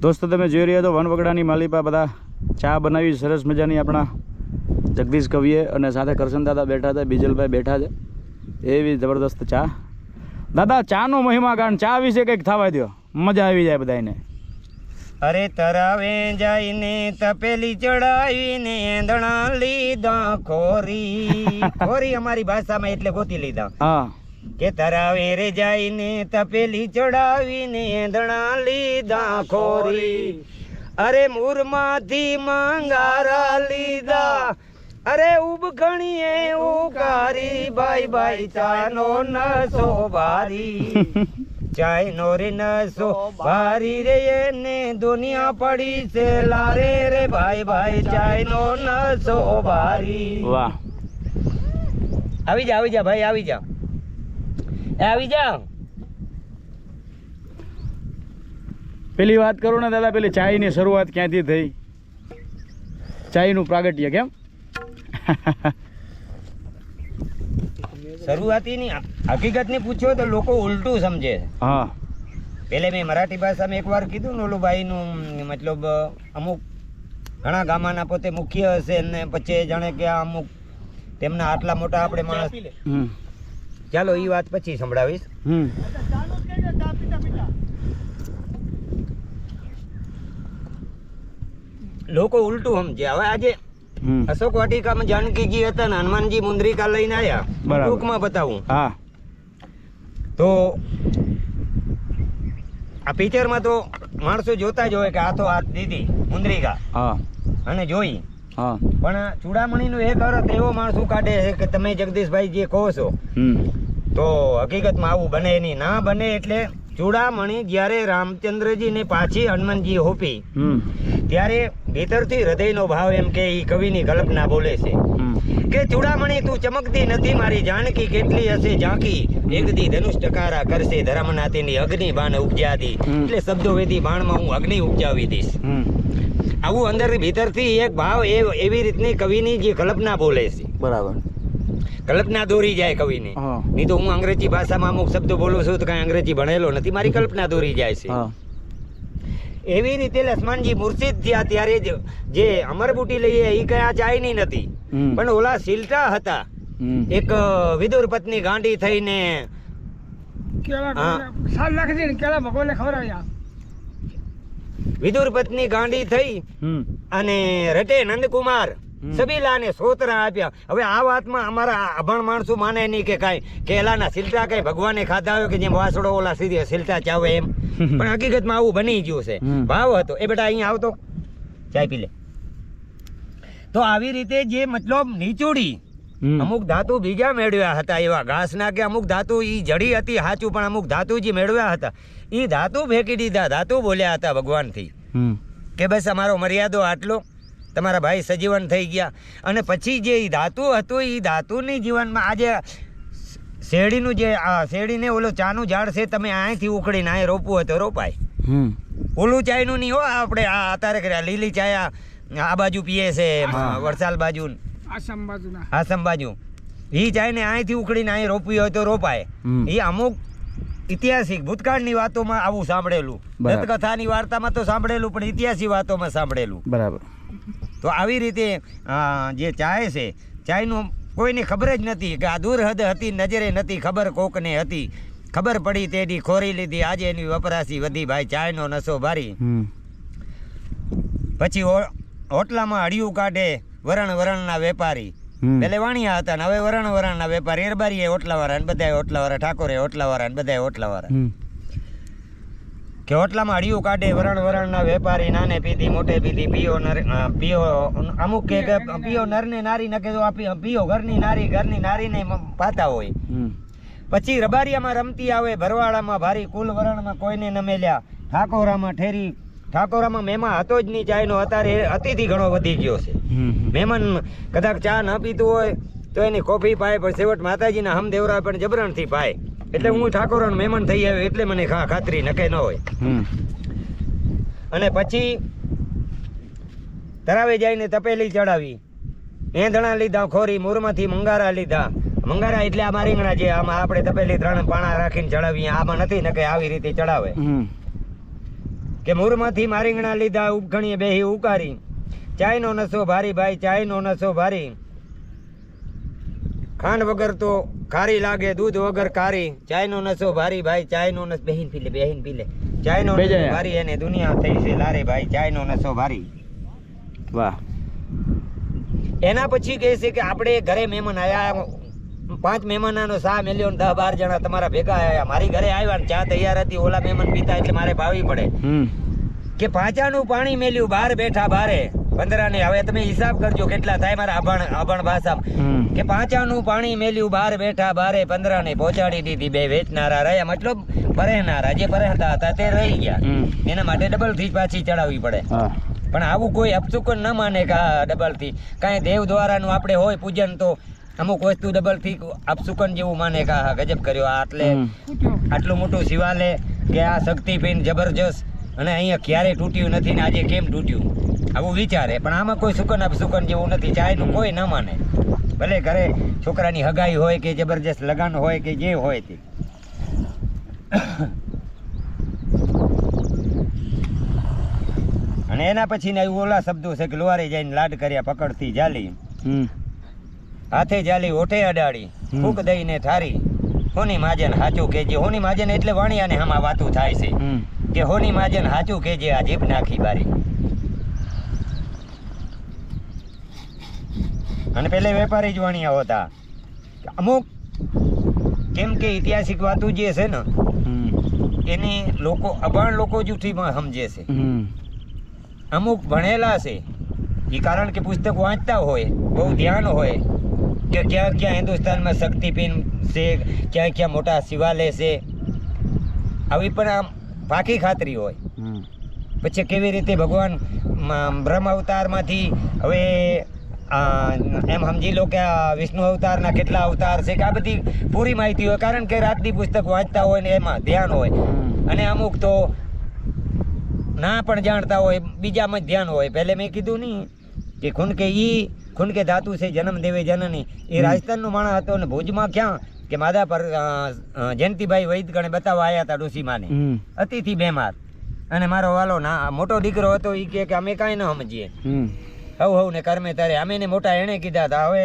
દોસ્તો તમે જોઈ રહ્યા તો વનવગડાની માલિપા. બધા ચા બનાવી સરસ મજાની આપણા જગદીશ કવિએ અને સાથે કરશન દાદા બેઠા હતા બીજલભાઈ બેઠા છે. એવી જબરદસ્ત ચા. દાદા ચાનો મહિમા કારણ ચા વિશે કંઈક થવા દો મજા આવી જાય બધાને અરે તરાવે જઈને તપેલી ચડાવીને એંધણા લીધા ખોરી. ખોરી અમારી ભાષામાં એટલે ગોતી લીધા. હા. કે તરાવે રે જઈને તપેલી ચડાવીને એંધણા લીધા ખોરી અરે મૂરમાંથી માંગારા લીધા. અરે ઉબઘણીએ ઉકારી ભાઈ ભાઈ ચાનો નસો ભારી ચાય નો રે નસો ભારી રે એને દુનિયા પડી છે. લારે રે ભાઈ ભાઈ ચાય નો નસો ભારી વાહ. આવી જા આવી જા ભાઈ આવી જા. આવી જા પેલી વાત કરું ને દાદા પેલી ચાયની શરૂઆત ક્યાંથી થઈ? ચાયનું પ્રાગટ્ય કેમ? શરૂઆતી ની હકીકતની પૂછ્યો તો લોકો ઉલટું સમજે હા. પેલે મેં મરાઠી ભાષામાં એકવાર કીધું ને ઓલું ભાઈનું મતલબ અમુક ઘણા ગામાના પોતે મુખ્ય હશે ને પછી જાણે કે આ અમુક તેમના આટલા મોટા આપણે માણસ ચાલો એ વાત પછી સંભળાવીશ. લોકો ઉલટું સમજે. હવે આજે અશોક વાટિકામાં જાનકીજી હતા ને હનુમાનજી મુંદ્રિકા લઈને આવ્યા. ટૂંકમાં બતાવું. હા. તો આ પિક્ચરમાં તો માણસો જોતા જ હોય કે આ તો આ દીધી મુંદ્રિકા. હા. અને જોઈ. પણ ચૂડામણીનો એક અર્થ એવો માણસ કાઢે છે કે તમે જગદીશભાઈ જે કહો છો. તો હકીકતમાં આવું બને નહીં. ના બને એટલે ચૂડામણી જ્યારે રામચંદ્રજીને પાછી હનુમાનજી હોપી ત્યારે ભીતરથી હૃદયનો ભાવ એમ કે એ કવિની કલ્પના બોલે છે. કે ચૂડામણી તું ચમકતી નથી મારી જાનકી કેટલી હશે ઝાંકી એકદી ધનુષ ટકારા કરશે ધર્મનાથીની અગ્નિ બાણ ઉપજાતી એટલે શબ્દો વેધી બાણમાં હું અગ્નિ ઉપજાવી દઈશ. આવું અંદર ભીતરથી એક ભાવ એ એવી રીતની કવિની જે કલ્પના બોલે છે. બરાબર. કલ્પના દોરી જાય કવિની. નહીં તો હું અંગ્રેજી ભાષામાં અમુક શબ્દો બોલું છું તો કાંઈ અંગ્રેજી ભણેલો નથી. મારી કલ્પના દોરી જાય છે. એવી રીતે લક્ષ્મણજી મુર્શિદ થયા ત્યારે જ જે અમરબુટી લઈએ એ કયા નહીં નથી. પણ ઓલા સિલટા હતા. એક વિદુર પત્ની ગાંડી થઈને વિદુર પત્ની ગાંડી થઈ અને રટે નંદકુમાર સબીલાને સોતરા આપ્યા. હવે આ વાતમાં અમારા અભણ માણસો માને નહીં કે કાંઈ કેલાના સિલટા કઈ ભગવાને ખાધા હોય કે જેમ વાસડો ઓલા સીધી સિલટા ચાવે એમ. પણ હકીકતમાં આવું બની ગયું છે. ભાવ હતો. એ બેટા અહીંયા આવતો. ચાય પી લે. તો આવી રીતે જે મતલબ નીચોડી અમુક ધાતુ બીજા મેળવ્યા હતા એવા ઘાસના કે અમુક ધાતુ ઈ જડી હતી સાચું પણ અમુક ધાતુ જે મેળવ્યા હતા. ઈ ધાતુ ફેંકી દીધા ધાતુ બોલ્યા હતા ભગવાનથી. કે બસ અમારો મર્યાદો આટલો તમારા ભાઈ સજીવન થઈ ગયા. અને પછી જે ધાતુ હતું એ ધાતુની જીવનમાં આજે શેરડીનું જે આ શેરડીને ઓલો ચાનું ઝાડ છે તમે અહીંથી ઉખડીને અહીં રોપવું હોય તો રોપાય. હમ. ઓલું ચાયનું નહીં હો આપણે આ અત્યારે કર્યા લીલી ચાયા આ બાજુ પીએ છે વરસાલ બાજુ આસામ બાજુ. એ ચાયને અહીંથી ઉખડીને અહીં રોપવી હોય તો રોપાય. એ અમુક ઐતિહાસિક ભૂતકાળની વાતોમાં આવું સાંભળેલું. દંતકથાની વાર્તામાં તો સાંભળેલું પણ ઇતિહાસી વાતોમાં સાંભળેલું. બરાબર. તો આવી રીતે જે ચાય છે ચાયનું કોઈને ખબર જ નથી કે આ દુરહદ હતી નજરે નથી ખબર કોકને હતી. ખબર પડી તેની ખોરી લીધી આજે એની વપરાશી વધી ભાઈ ચાયનો નશો ભારી. પછી હોટલામાં હળિયું કાઢે વરણ વરણના વેપારી. પેલે વાણિયા હતા ને હવે વરણ વરણના વેપારી. એરબારીએ ઓટલાવાળા ને બધાય ઓટલાવાળા ઠાકોરે ઓટલાવાળા ને બધા ઓટલાવાળા હમ. કે હોટલામાં હળિયું કાઢે વરણ વરણના વેપારી નાને પીધી મોટે પીધી પીઓ નર પીઓ અમુક કે પીઓ નરને નારી નકે તો પીઓ ઘરની નારી ઘરની નારીને પાતા હોય. પછી રબારિયામાં રમતી આવે ભરવાડામાં ભારી કુલ વરણમાં કોઈને નમેલ્યા મેલ્યા. ઠાકોરામાં ઠેરી ઠાકોરામાં મહેમાન હતો જ નહીં ચાયનો અત્યારે અતિથિ ઘણો વધી ગયો છે. હમ મહેમાન કદાચ ચા ન પીતું હોય તો એની કોફી પાય પણ છેવટ માતાજીના હમ દેવરા પણ જબરણથી પાય. એટલે હું ઠાકોરાનો મહેમાન થઈ આવ્યો એટલે મને ખા ખાતરી નકે ન હોય. અને પછી તરાવે જઈને તપેલી ચડાવી. એંધણા લીધા ખોરી મૂરમાંથી મંગારા લીધા. મંગારા એટલે આ રીંગણા જે આમાં આપણે તપેલી ત્રણ પાણા રાખીને ચડાવીએ આમાં નથી નકે આવી રીતે ચડાવે. કે મૂરમાંથી મારીંગણા લીધા ઉપઘણીએ બેહી ઉકારી. ચાયનો નશો ભારી ભાઈ ચાયનો નશો ભારી. ખાંડ વગર તો ખારી લાગે દૂધ વગર કારી ચાયનો નશો ભારી ભાઈ ચાયનો નસ બેહીન પી લે બેહીન પી લે ચાયનો નશો ભારી એને દુનિયા થઈ છે લારે ભાઈ ચાયનો નશો ભારી. વાહ. એના પછી કહે છે કે આપણે ઘરે મહેમાન આયા પાંચ મહેમાનનો સા મેલ્યો દસ બાર જણા તમારા ભેગા આવ્યા મારી ઘરે આવ્યા ને ચા તૈયાર હતી ઓલા મહેમાન પીતા એટલે મારે ભાવી પડે. કે પાંચાનું પાણી મેલ્યું બાર બેઠા બારે. પંદરાને હવે તમે હિસાબ કરજો કેટલા થાય મારા અભણ અભણ ભાષામાં. કે પાંચાનું પાણી મેલ્યું બહાર બેઠા બારે પંદરાને પહોંચાડી દીધી બે વેચનારા રહ્યા. મતલબ પરેહનારા જે પરેહતા હતા તે રહી ગયા. એના માટે ડબલથી પાછી ચડાવવી પડે. પણ આવું કોઈ અપચુકન ન માને કે આ ડબલથી. કાંઈ દેવ દ્વારાનું આપણે હોય પૂજન તો અમુક વસ્તુ ડબલથી અપસુકન જેવું માને કે આ ગજબ કર્યો આ આટલે આટલું મોટું શિવાલય કે આ શક્તિપીન જબરજસ્ત અને અહીંયા ક્યારે તૂટ્યું નથી ને આજે કેમ તૂટ્યું? આવું વિચારે પણ આમાં કોઈ સુકન અપસુકન જેવું નથી ચાયનું કોઈ ના માને. ભલે ઘરે છોકરાની હગાઈ હોય કે જબરજસ્ત લગન હોય કે જે હોય તે. અને એના પછી ના ઓલા શબ્દો છે કે લોહારે જઈને લાડ કર્યા પકડતી જાલી. હમ. હાથે જાલી ઓઠે અડાડી. ફૂક દઈને ઠારી હોની માજન હાચું કેજે હોની માજન એટલે વાણિયાને હમા વાતું થાય છે. કે હોની માજન હાચું કેજે આ જીભ નાખી બારી. અને પેલે વેપારી જ વાણિયા હતા. અમુક કેમ કે ઐતિહાસિક વાતો જે છે ને એને લોકો અભણ લોકો જૂઠીમાં સમજે છે. અમુક ભણેલા છે. એ કારણ કે પુસ્તક વાંચતા હોય બહુ ધ્યાન હોય કે ક્યાં ક્યાં હિન્દુસ્તાનમાં શક્તિપીન છે ક્યાં ક્યાં મોટા શિવાલય છે આવી પણ આમ પાકી ખાતરી હોય. પછી કેવી રીતે ભગવાન બ્રહ્મ અવતારમાંથી હવે એમ સમજી લો કે વિષ્ણુ અવતારના કેટલા અવતાર છે કે આ બધી પૂરી માહિતી હોય. કારણ કે રાતની પુસ્તક વાંચતા હોય ને એમાં ધ્યાન હોય. અને અમુક તો ના પણ જાણતા હોય બીજામાં જ ધ્યાન હોય. પહેલે મેં કીધું નહીં કે ખૂન કે ઈ ખૂનકે ધાતુ છે જન્મ દેવે જનની. એ. રાજસ્થાનનો માણસ હતો અને ભુજમાં ક્યાં કે માદા પર જયંતિભાઈ વૈદકણે બતાવવા આવ્યા હતા ડોસીમાને અતિથિ બેમાર. અને મારો વાલો ના મોટો દીકરો હતો એ કે અમે કાંઈ ન સમજીએ. હવ હવ ને કર્મે તારે. અમે ને મોટા એણે કીધા હતા હવે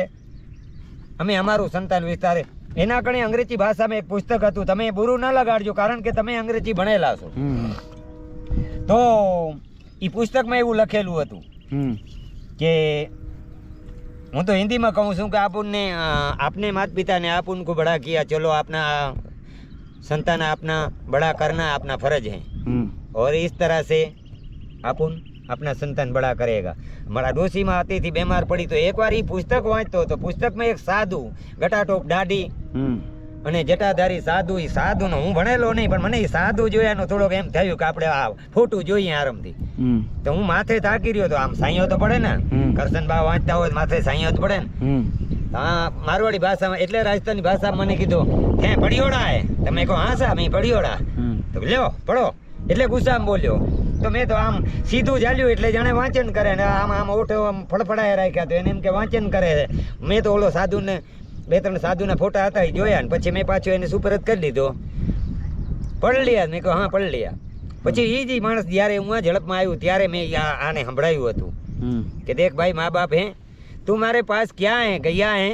અમે અમારું સંતાન વિસ્તારે. એના કણે અંગ્રેજી ભાષામાં એક પુસ્તક હતું તમે બુરું ન લગાડજો કારણ કે તમે અંગ્રેજી ભણેલા છો. તો એ પુસ્તકમાં એવું લખેલું હતું કે હું તો હિન્દીમાં કહું છું કે આપણને અ, આપને માત પિતાને आप उनको बड़ा किया चलो अपना संतान अपना बड़ा करना अपना फर्ज है હમ और इस तरह से अपन अपना संतान बड़ा करेगा મારા ડોશીમાં અતિથી બીમાર પડી તો એકવાર એ પુસ્તક વાંચતો હતો પુસ્તકમાં એક સાધુ ગટાટોપ દાઢી હમ અને જટાધારી સાધુ એ સાધુનો હું ભણેલો નહીં પણ મને એ સાધુ જોયાનો થોડોક એમ થયું કે આપણે આ ફોટું જોઈએ આરામથી. થી તો હું માથે થાકી રહ્યો તો આમ સાંયો તો પડે ને? કરશન બા વાંચતા હોય માથે સાંયો તો પડે ને? હા મારવાડી ભાષામાં એટલે રાજસ્થાની ભાષા મને કીધું હે પડિયોડા હે તમે કહો હા સા મેં પડિયોડા તો લ્યો પડો. એટલે ગુસ્સામાં બોલ્યો. તો મેં તો આમ સીધું ચાલ્યું એટલે જાણે વાંચન કરે ને આમ આમ ઓઠો આમ ફળફડાય રાખ્યા તો એને એમ કે વાંચન કરે છે. મેં તો ઓલો સાધુને બે ત્રણ સાધુના ફોટા હતા એ જોયા ને પછી મેં પાછો એને સુપરત કરી દીધો. પડલિયા મેં કહ્યું હા પડલિયા પછી એ જ માણસ જ્યારે હું આ ઝડપમાં આવ્યું ત્યારે મેં આને સંભળાયું હતું. કે દેખ ભાઈ મા બાપ હે તું મારે પાસ ક્યાં હે ગયા હે?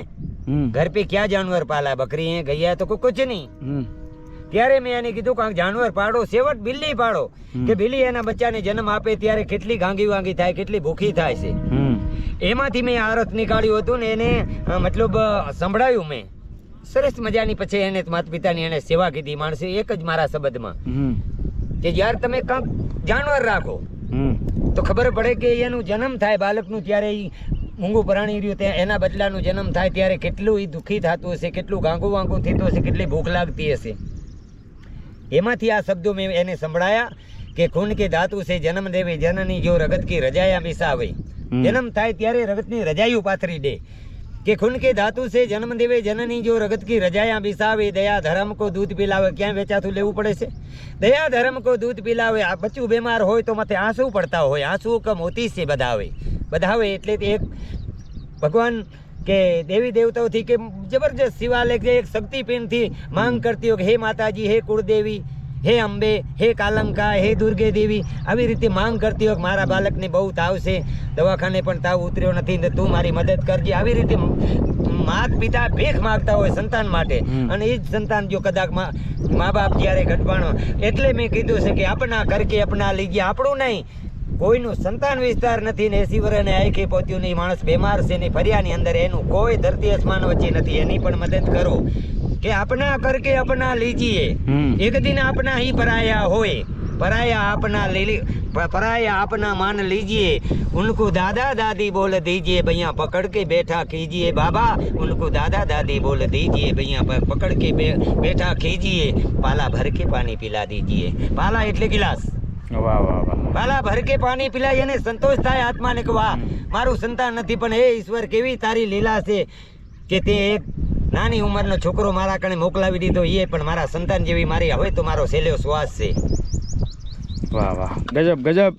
ઘર પે ક્યાં જાનવર પાલા બકરી હે ગયા તો કુછ નહીં. ત્યારે મેં એને કીધું કાંક જાનવર પાડો સેવટ બિલ્લી પાડો. કે બિલ્લી એના બચ્ચાને જન્મ આપે ત્યારે કેટલી ગાંગી વાંગી થાય કેટલી ભૂખી થાય છે. એમાંથી મેં આ રથ નીકાળ્યું હતું ને એને મતલબ સંભળાયું મેં. સરસ મજાની પછી એને માતા પિતાની એને સેવા કીધી માણસે એક જ મારા શબ્દમાં. કે યાર તમે કાંક જાનવર રાખો. તો ખબર પડે કે એનું જન્મ થાય બાળકનું ત્યારે એ મૂંગું પ્રાણી રહ્યું ત્યાં એના બદલાનું જન્મ થાય ત્યારે કેટલું એ દુઃખી થતું હશે કેટલું ગાંગું વાંગું થતું હશે કેટલી ભૂખ લાગતી હશે. એમાંથી આ શબ્દો મેં એને સંભળાયા કે ખૂન કે ધાતુ છે જન્મ દેવે જનની જો રગત કી રજાયા મિસાવે. જન્મ થાય ત્યારે રગતની રજાયું પાથરી દે. કે ખૂન કે ધાતુ છે, જન્મ દેવે જનની જો રગત કી રજાયા બિસાવે, દયા ધર્મ કો દૂધ પિલાવે, ક્યાં વેચાતું લેવું પડે છે? દયા ધર્મ કો દૂધ પિલાવે, આ બચ્ચું બીમાર હોય તો માથે આંસુ પડતા હોય, આંસુ કે મોતી છે બધાવે. બધાવે એટલે એક ભગવાન કે દેવી દેવતાઓથી કે જબરજસ્ત શિવાલય એક શક્તિપીઠથી માંગ કરતી હોય કે, હે માતાજી, હે કુળદેવી હે અંબે હે કાલંકા હે દુર્ગે દેવી આવી રીતે માંગ કરતી હોય મારા બાળકને બહુ તાવ છે દવાખાને પણ તાવ ઉતર્યો નથી ને તું મારી મદદ કરજે. આવી રીતે માત પિતા ભેખ માગતા હોય સંતાન માટે. અને એ જ સંતાન જો કદાચ મા બાપ જ્યારે ઘટવાનો એટલે મેં કીધું છે કે આપણા કરકે અપના લીજે આપણું નહીં. કોઈનું સંતાન વિસ્તાર નથી ને એસી વર્ષને આખી પહોંચ્યું નહીં માણસ બીમાર છે ને ફરિયાની અંદર એનું કોઈ ધરતી આસમાન વચ્ચે નથી એની પણ મદદ કરો. કે આપના કરકે અપના લીજીએ હમ એક દિન આપના ही पराया होए पराया अपना ले ली- प- पराया अपना मान लीजिए उनको दादा दादी बोल दीजिए भैया पकड़ के बैठा कीजिए बाबा उनको दादा दादी बोल दीजिए भैया प- पकड़ के बे, बैठा कीजिए पाला भर के पानी पिला दीजिए पाला એટલે ગિલાસ વાહ વાહ વાહ પાલા ભર કે પાણી પીલાય એને સંતોષ થાય આત્માને કે વાહ હમ. મારું સંતાન નથી પણ હે ઈશ્વર કેવી તારી લીલા છે કે તે એક નાની ઉંમરનો છોકરો મારા કણે મોકલાવી દીધો એ પણ મારા સંતાન જેવી મારી. હવે તો મારો સેલ્યો શ્વાસ છે. વાહ વાહ. ગજબ ગજબ.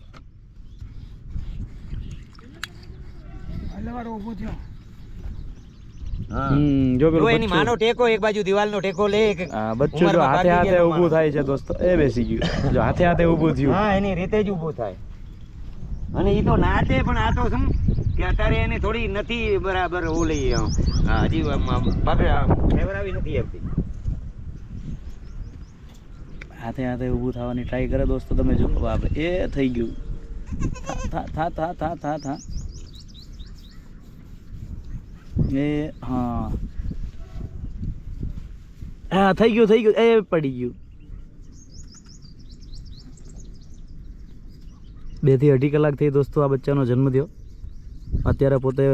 માનો ટેકો એક બાજુ દિવાલનો ટેકો લે એક બચ્ચું જો હાથે હાથે ઊભું થાય છે દોસ્તો એ બેસી ગયું. જો હાથે હાથે ઊભું થયું. હા એની રીતે જ ઊભો થાય. અને એ તો નાચે પણ આ તો શું? કે અત્યારે એને થોડી નથી બરાબર ઓલી હજી ફેવરાવી નથી આવતી હાથે હાથે ઊભું થવાની ટ્રાય કરે દોસ્તો તમે જો. બાપ એ થઈ ગયું. થા થા થા થા થા. એ, હા. હા, થઈ ગયું થઈ ગયું. એ પડી ગયું. બેથી અઢી કલાક થઈ દોસ્તો આ બચ્ચાનો જન્મ થયો. અત્યારે પોતે